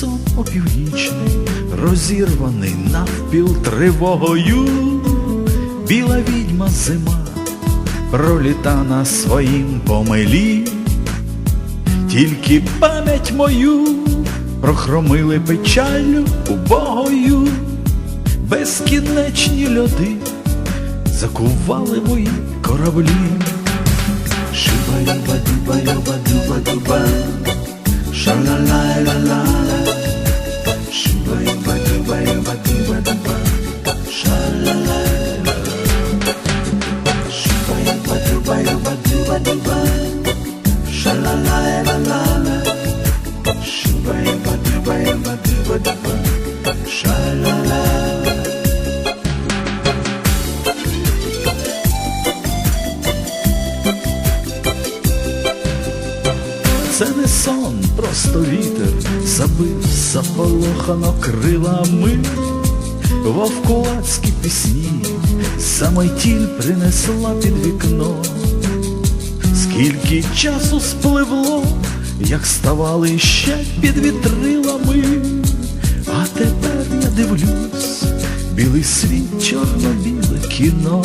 Сон опівнічний, розірваний навпіл тривогою, біла відьма зима проліта на своїм помилі, тільки пам'ять мою прохромили печалю убогою, безкінечні льоди закували мої кораблі. Шиба-юба-дуба-юба-дуба-дуба, ша-ла-ла-ла-ла-ла. Це не сон, просто вітер забив заполохано крилами, вовкулацькі пісні, самотіль принесла під вікно, скільки часу спливло, як ставали ще під вітрилами, а тепер я дивлюсь, білий світ, чорно-біле кіно.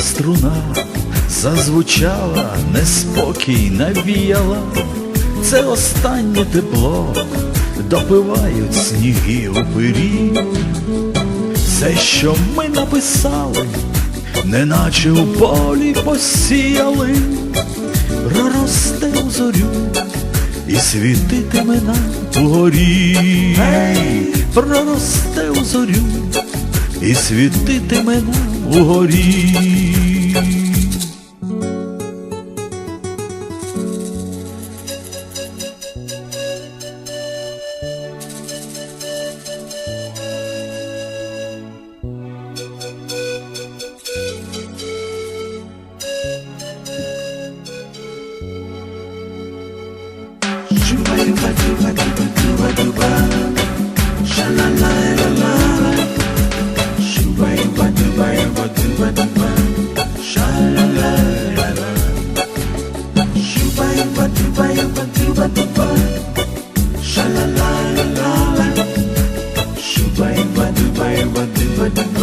струна зазвучала, неспокій навіяла, це останнє тепло, допивають сніги у пирі. Все, що ми написали, неначе у полі посіяли, проросте у зорю і світитиме нам угорі. Проросте у зорю і світитиме угорі. Shoo-ba-doo-ba-doo-ba-doo-ba-doo-ba, Sha la la la la la. Shuba ba do ba ba do.